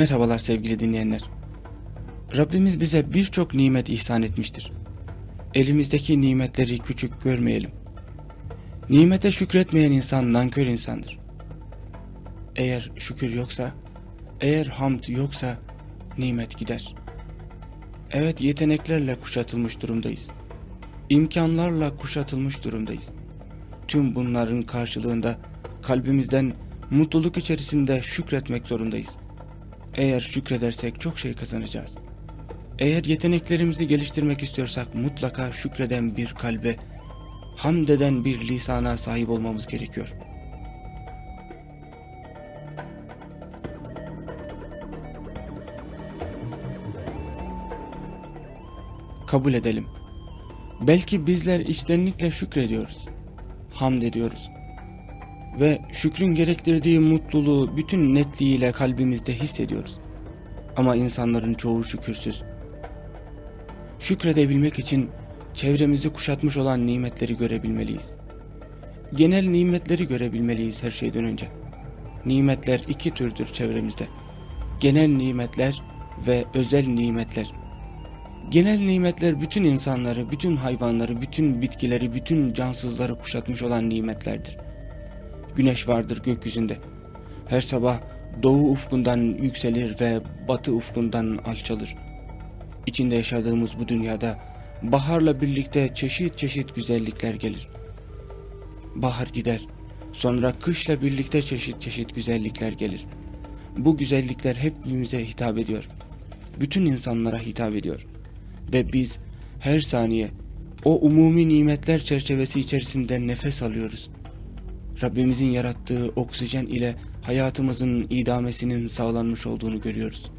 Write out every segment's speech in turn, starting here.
Merhabalar sevgili dinleyenler. Rabbimiz bize birçok nimet ihsan etmiştir. Elimizdeki nimetleri küçük görmeyelim. Nimete şükretmeyen insan nankör insandır. Eğer şükür yoksa, eğer hamd yoksa nimet gider. Evet yeteneklerle kuşatılmış durumdayız. İmkanlarla kuşatılmış durumdayız. Tüm bunların karşılığında kalbimizden mutluluk içerisinde şükretmek zorundayız. Eğer şükredersek çok şey kazanacağız. Eğer yeteneklerimizi geliştirmek istiyorsak mutlaka şükreden bir kalbe, hamd eden bir lisana sahip olmamız gerekiyor. Kabul edelim. Belki bizler içtenlikle şükrediyoruz. Hamd ediyoruz. Ve şükrün gerektirdiği mutluluğu bütün netliğiyle kalbimizde hissediyoruz. Ama insanların çoğu şükürsüz. Şükredebilmek için çevremizi kuşatmış olan nimetleri görebilmeliyiz. Genel nimetleri görebilmeliyiz her şeyden önce. Nimetler iki türdür çevremizde. Genel nimetler ve özel nimetler. Genel nimetler bütün insanları, bütün hayvanları, bütün bitkileri, bütün cansızları kuşatmış olan nimetlerdir. Güneş vardır gökyüzünde. Her sabah doğu ufkundan yükselir ve batı ufkundan alçalır. İçinde yaşadığımız bu dünyada baharla birlikte çeşit çeşit güzellikler gelir. Bahar gider. Sonra kışla birlikte çeşit çeşit güzellikler gelir. Bu güzellikler hepimize hitap ediyor. Bütün insanlara hitap ediyor. Ve biz her saniye o umumi nimetler çerçevesi içerisinde nefes alıyoruz. Rabbimizin yarattığı oksijen ile hayatımızın idamesinin sağlanmış olduğunu görüyoruz.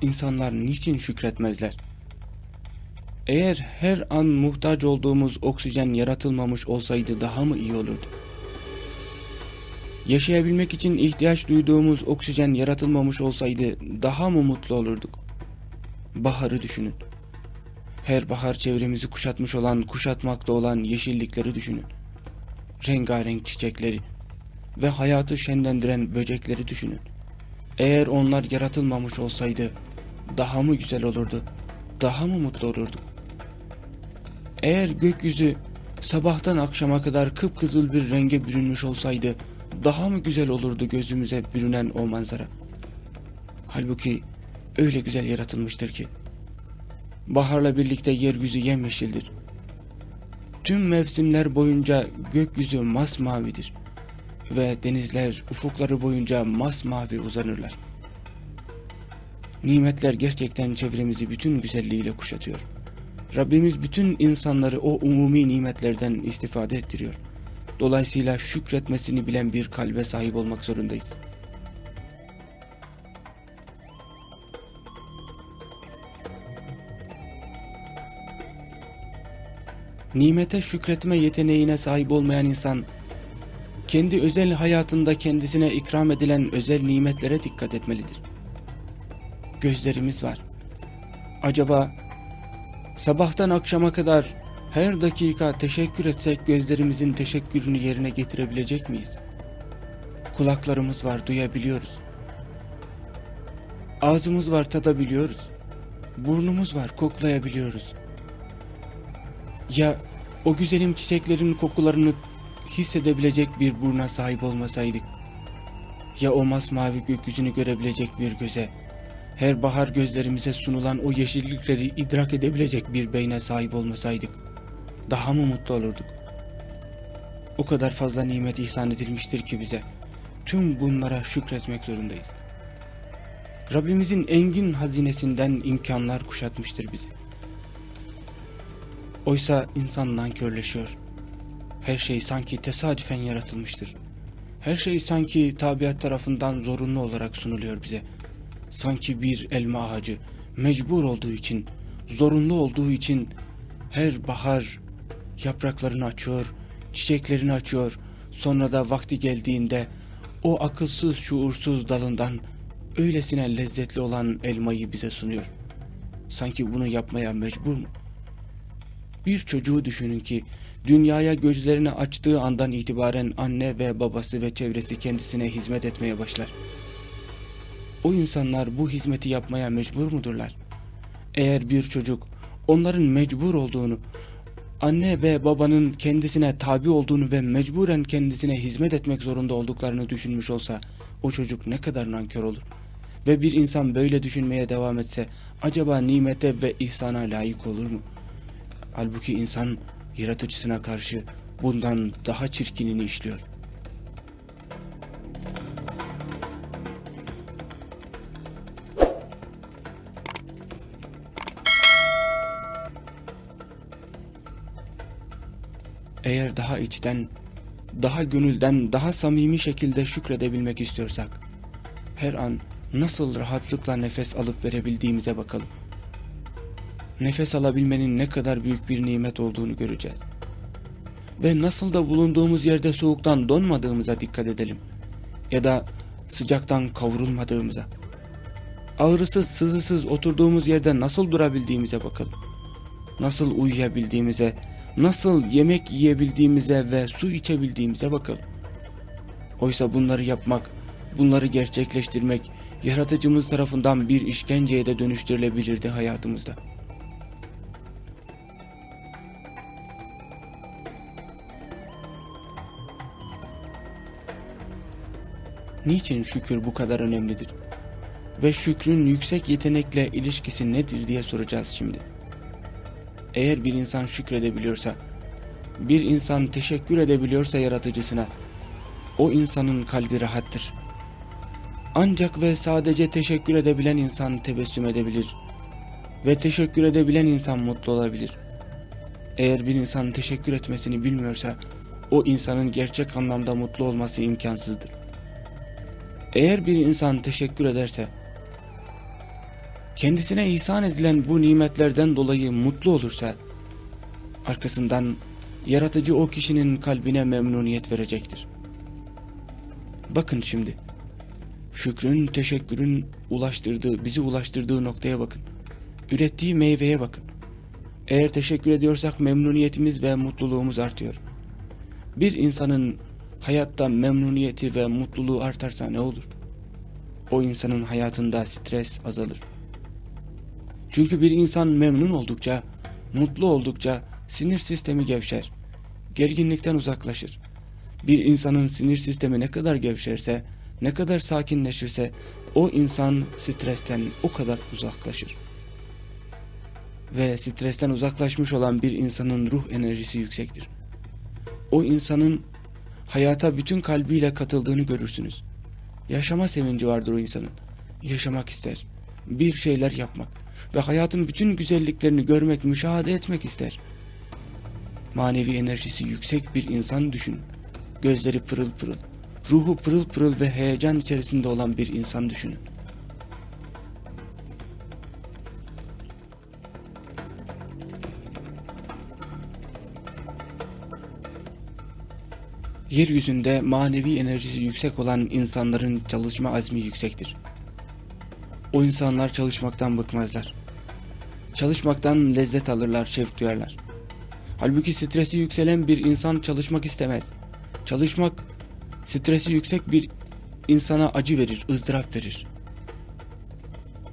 İnsanlar niçin şükretmezler? Eğer her an muhtaç olduğumuz oksijen yaratılmamış olsaydı daha mı iyi olurdu? Yaşayabilmek için ihtiyaç duyduğumuz oksijen yaratılmamış olsaydı daha mı mutlu olurduk? Baharı düşünün. Her bahar çevremizi kuşatmış olan, kuşatmakta olan yeşillikleri düşünün. Rengarenk çiçekleri ve hayatı şenlendiren böcekleri düşünün. Eğer onlar yaratılmamış olsaydı daha mı güzel olurdu? Daha mı mutlu olurduk? Eğer gökyüzü sabahtan akşama kadar kıpkızıl bir renge bürünmüş olsaydı daha mı güzel olurdu gözümüze bürünen o manzara? Halbuki öyle güzel yaratılmıştır ki. Baharla birlikte yeryüzü yemyeşildir. Tüm mevsimler boyunca gökyüzü masmavidir ve denizler ufukları boyunca masmavi uzanırlar. Nimetler gerçekten çevremizi bütün güzelliğiyle kuşatıyor. Rabbimiz bütün insanları o umumi nimetlerden istifade ettiriyor. Dolayısıyla şükretmesini bilen bir kalbe sahip olmak zorundayız. Nimete şükretme yeteneğine sahip olmayan insan, kendi özel hayatında kendisine ikram edilen özel nimetlere dikkat etmelidir. Gözlerimiz var. Acaba sabahtan akşama kadar her dakika teşekkür etsek gözlerimizin teşekkürünü yerine getirebilecek miyiz? Kulaklarımız var, duyabiliyoruz. Ağzımız var, tadabiliyoruz. Burnumuz var, koklayabiliyoruz. Ya o güzelim çiçeklerin kokularını hissedebilecek bir buruna sahip olmasaydık? Ya o masmavi gökyüzünü görebilecek bir göze, her bahar gözlerimize sunulan o yeşillikleri idrak edebilecek bir beyne sahip olmasaydık? Daha mı mutlu olurduk? O kadar fazla nimet ihsan edilmiştir ki bize. Tüm bunlara şükretmek zorundayız. Rabbimizin engin hazinesinden imkanlar kuşatmıştır bizi. Oysa insan nankörleşiyor. Her şey sanki tesadüfen yaratılmıştır. Her şey sanki tabiat tarafından zorunlu olarak sunuluyor bize. Sanki bir elma ağacı mecbur olduğu için, zorunlu olduğu için her bahar yapraklarını açıyor, çiçeklerini açıyor. Sonra da vakti geldiğinde o akılsız şuursuz dalından öylesine lezzetli olan elmayı bize sunuyor. Sanki bunu yapmaya mecbur mu? Bir çocuğu düşünün ki dünyaya gözlerini açtığı andan itibaren anne ve babası ve çevresi kendisine hizmet etmeye başlar. O insanlar bu hizmeti yapmaya mecbur mudurlar? Eğer bir çocuk onların mecbur olduğunu, anne ve babanın kendisine tabi olduğunu ve mecburen kendisine hizmet etmek zorunda olduklarını düşünmüş olsa o çocuk ne kadar nankör olur. Ve bir insan böyle düşünmeye devam etse acaba nimete ve ihsana layık olur mu? Halbuki insan yaratıcısına karşı bundan daha çirkinini işliyor. Daha içten, daha gönülden, daha samimi şekilde şükredebilmek istiyorsak, her an nasıl rahatlıkla nefes alıp verebildiğimize bakalım. Nefes alabilmenin ne kadar büyük bir nimet olduğunu göreceğiz. Ve nasıl da bulunduğumuz yerde soğuktan donmadığımıza dikkat edelim. Ya da sıcaktan kavrulmadığımıza. Ağrısız, sızısız oturduğumuz yerde nasıl durabildiğimize bakalım. Nasıl uyuyabildiğimize, nasıl yemek yiyebildiğimize ve su içebildiğimize bakalım. Oysa bunları yapmak, bunları gerçekleştirmek yaratıcımız tarafından bir işkenceye de dönüştürülebilirdi hayatımızda. Niçin şükür bu kadar önemlidir? Ve şükrün yüksek yetenekle ilişkisi nedir diye soracağız şimdi. Eğer bir insan şükredebiliyorsa, bir insan teşekkür edebiliyorsa yaratıcısına, o insanın kalbi rahattır. Ancak ve sadece teşekkür edebilen insan tebessüm edebilir ve teşekkür edebilen insan mutlu olabilir. Eğer bir insan teşekkür etmesini bilmiyorsa, o insanın gerçek anlamda mutlu olması imkansızdır. Eğer bir insan teşekkür ederse, kendisine ihsan edilen bu nimetlerden dolayı mutlu olursa, arkasından yaratıcı o kişinin kalbine memnuniyet verecektir. Bakın şimdi, şükrün, teşekkürün ulaştırdığı, bizi ulaştırdığı noktaya bakın. Ürettiği meyveye bakın. Eğer teşekkür ediyorsak memnuniyetimiz ve mutluluğumuz artıyor. Bir insanın hayatta memnuniyeti ve mutluluğu artarsa ne olur? O insanın hayatında stres azalır. Çünkü bir insan memnun oldukça, mutlu oldukça sinir sistemi gevşer. Gerginlikten uzaklaşır. Bir insanın sinir sistemi ne kadar gevşerse, ne kadar sakinleşirse o insan stresten o kadar uzaklaşır. Ve stresten uzaklaşmış olan bir insanın ruh enerjisi yüksektir. O insanın hayata bütün kalbiyle katıldığını görürsünüz. Yaşama sevinci vardır o insanın. Yaşamak ister. Bir şeyler yapmak ve hayatın bütün güzelliklerini görmek, müşahede etmek ister. Manevi enerjisi yüksek bir insan düşün. Gözleri pırıl pırıl, ruhu pırıl pırıl ve heyecan içerisinde olan bir insan düşünün. Yeryüzünde manevi enerjisi yüksek olan insanların çalışma azmi yüksektir. O insanlar çalışmaktan bıkmazlar. Çalışmaktan lezzet alırlar, şevk duyarlar. Halbuki stresi yükselen bir insan çalışmak istemez. Çalışmak, stresi yüksek bir insana acı verir, ızdırap verir.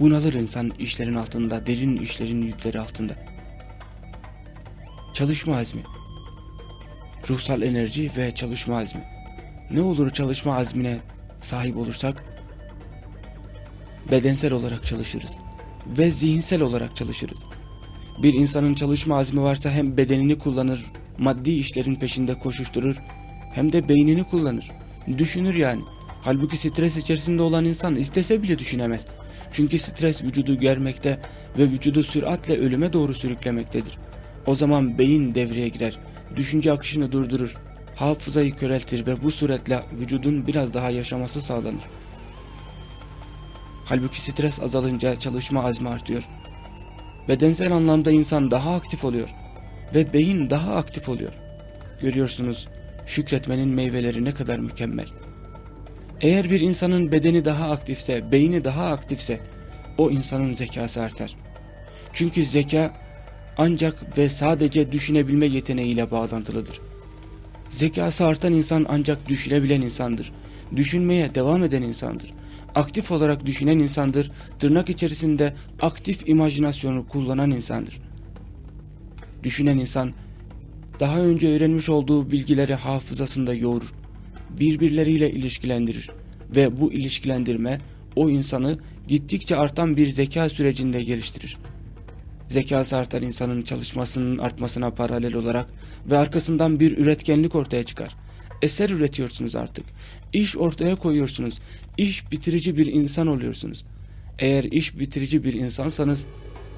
Bunalır insan işlerin altında, derin işlerin yükleri altında. Çalışma azmi ruhsal enerji ve çalışma azmi. Ne olur çalışma azmine sahip olursak bedensel olarak çalışırız ve zihinsel olarak çalışırız. Bir insanın çalışma azmi varsa hem bedenini kullanır, maddi işlerin peşinde koşuşturur hem de beynini kullanır. Düşünür yani. Halbuki stres içerisinde olan insan istese bile düşünemez. Çünkü stres vücudu germekte ve vücudu süratle ölüme doğru sürüklemektedir. O zaman beyin devreye girer düşünce akışını durdurur, hafızayı köreltir ve bu suretle vücudun biraz daha yaşaması sağlanır. Halbuki stres azalınca çalışma azmi artıyor. Bedensel anlamda insan daha aktif oluyor ve beyin daha aktif oluyor. Görüyorsunuz şükretmenin meyveleri ne kadar mükemmel. Eğer bir insanın bedeni daha aktifse, beyni daha aktifse o insanın zekası artar. Çünkü zeka ancak ve sadece düşünebilme yeteneğiyle bağlantılıdır. Zekası artan insan ancak düşünebilen insandır. Düşünmeye devam eden insandır. Aktif olarak düşünen insandır. Tırnak içerisinde aktif imajinasyonu kullanan insandır. Düşünen insan daha önce öğrenmiş olduğu bilgileri hafızasında yoğurur. Birbirleriyle ilişkilendirir ve bu ilişkilendirme o insanı gittikçe artan bir zeka sürecinde geliştirir. Zekası artan insanın çalışmasının artmasına paralel olarak ve arkasından bir üretkenlik ortaya çıkar. Eser üretiyorsunuz artık. İş ortaya koyuyorsunuz. İş bitirici bir insan oluyorsunuz. Eğer iş bitirici bir insansanız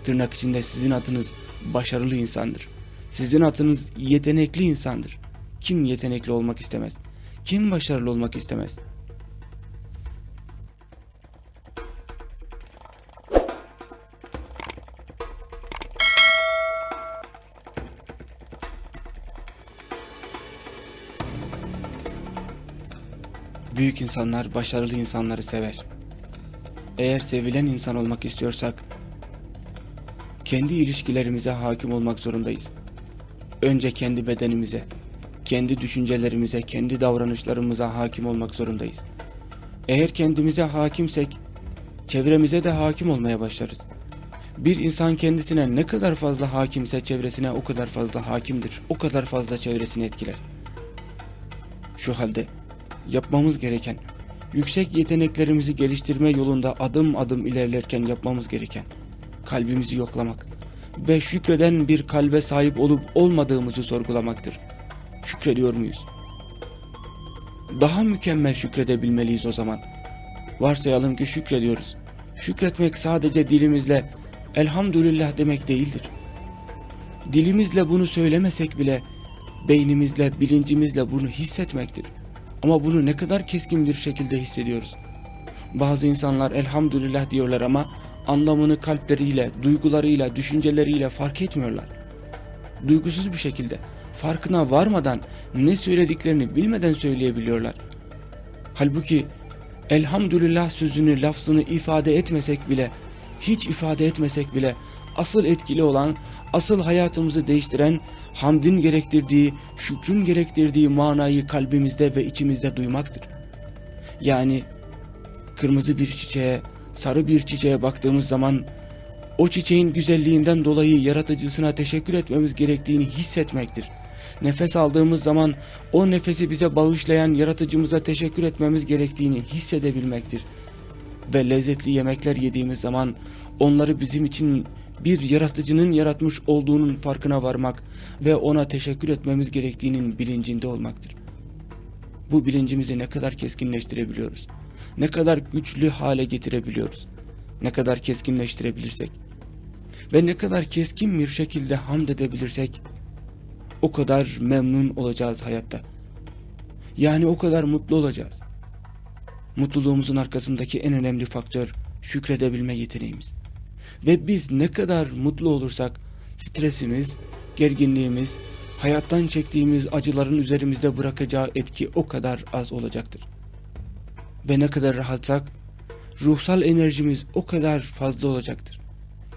tırnak içinde sizin adınız başarılı insandır. Sizin adınız yetenekli insandır. Kim yetenekli olmak istemez? Kim başarılı olmak istemez? Büyük insanlar başarılı insanları sever. Eğer sevilen insan olmak istiyorsak kendi ilişkilerimize hakim olmak zorundayız. Önce kendi bedenimize, kendi düşüncelerimize, kendi davranışlarımıza hakim olmak zorundayız. Eğer kendimize hakimsek çevremize de hakim olmaya başlarız. Bir insan kendisine ne kadar fazla hakimse çevresine o kadar fazla hakimdir. O kadar fazla çevresini etkiler. Şu halde yapmamız gereken, yüksek yeteneklerimizi geliştirme yolunda adım adım ilerlerken yapmamız gereken, kalbimizi yoklamak ve şükreden bir kalbe sahip olup olmadığımızı sorgulamaktır. Şükrediyor muyuz? Daha mükemmel şükredebilmeliyiz o zaman. Varsayalım ki şükrediyoruz. Şükretmek sadece dilimizle elhamdülillah demek değildir. Dilimizle bunu söylemesek bile beynimizle, bilincimizle bunu hissetmektir. Ama bunu ne kadar keskin bir şekilde hissediyoruz. Bazı insanlar elhamdülillah diyorlar ama anlamını kalpleriyle, duygularıyla, düşünceleriyle fark etmiyorlar. Duygusuz bir şekilde, farkına varmadan, ne söylediklerini bilmeden söyleyebiliyorlar. Halbuki elhamdülillah sözünü, lafzını ifade etmesek bile, hiç ifade etmesek bile asıl etkili olan, asıl hayatımızı değiştiren hamdin gerektirdiği, şükrün gerektirdiği manayı kalbimizde ve içimizde duymaktır. Yani kırmızı bir çiçeğe, sarı bir çiçeğe baktığımız zaman o çiçeğin güzelliğinden dolayı yaratıcısına teşekkür etmemiz gerektiğini hissetmektir. Nefes aldığımız zaman o nefesi bize bağışlayan yaratıcımıza teşekkür etmemiz gerektiğini hissedebilmektir. Ve lezzetli yemekler yediğimiz zaman onları bizim için bir yaratıcının yaratmış olduğunun farkına varmak ve ona teşekkür etmemiz gerektiğinin bilincinde olmaktır. Bu bilincimizi ne kadar keskinleştirebiliyoruz? Ne kadar güçlü hale getirebiliyoruz? Ne kadar keskinleştirebilirsek ve ne kadar keskin bir şekilde hamd edebilirsek o kadar memnun olacağız hayatta. Yani o kadar mutlu olacağız. Mutluluğumuzun arkasındaki en önemli faktör şükredebilme yeteneğimiz. Ve biz ne kadar mutlu olursak stresimiz, gerginliğimiz, hayattan çektiğimiz acıların üzerimizde bırakacağı etki o kadar az olacaktır. Ve ne kadar rahatsak ruhsal enerjimiz o kadar fazla olacaktır.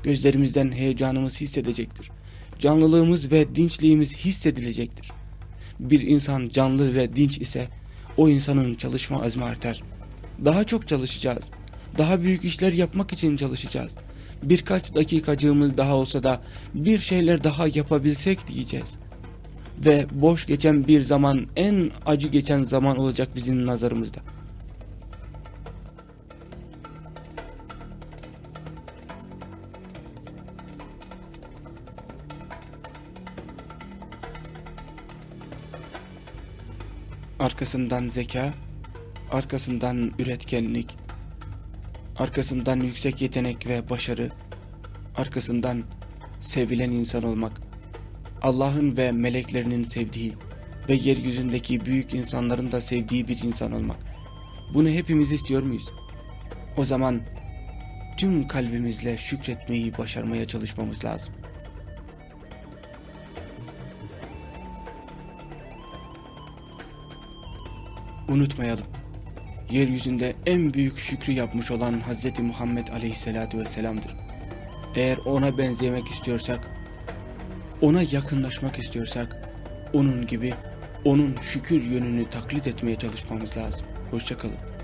Gözlerimizden heyecanımız hissedecektir. Canlılığımız ve dinçliğimiz hissedilecektir. Bir insan canlı ve dinç ise o insanın çalışma azmi artar. Daha çok çalışacağız. Daha büyük işler yapmak için çalışacağız birkaç dakikacığımız daha olsa da bir şeyler daha yapabilsek diyeceğiz. Ve boş geçen bir zaman en acı geçen zaman olacak bizim nazarımızda. Arkasından zeka, arkasından üretkenlik, arkasından yüksek yetenek ve başarı, arkasından sevilen insan olmak, Allah'ın ve meleklerinin sevdiği ve yeryüzündeki büyük insanların da sevdiği bir insan olmak. Bunu hepimiz istiyor muyuz? O zaman tüm kalbimizle şükretmeyi başarmaya çalışmamız lazım. Unutmayalım yeryüzünde en büyük şükrü yapmış olan Hz. Muhammed Aleyhisselatü Vesselam'dır. Eğer ona benzemek istiyorsak ona yakınlaşmak istiyorsak onun gibi onun şükür yönünü taklit etmeye çalışmamız lazım. Hoşçakalın.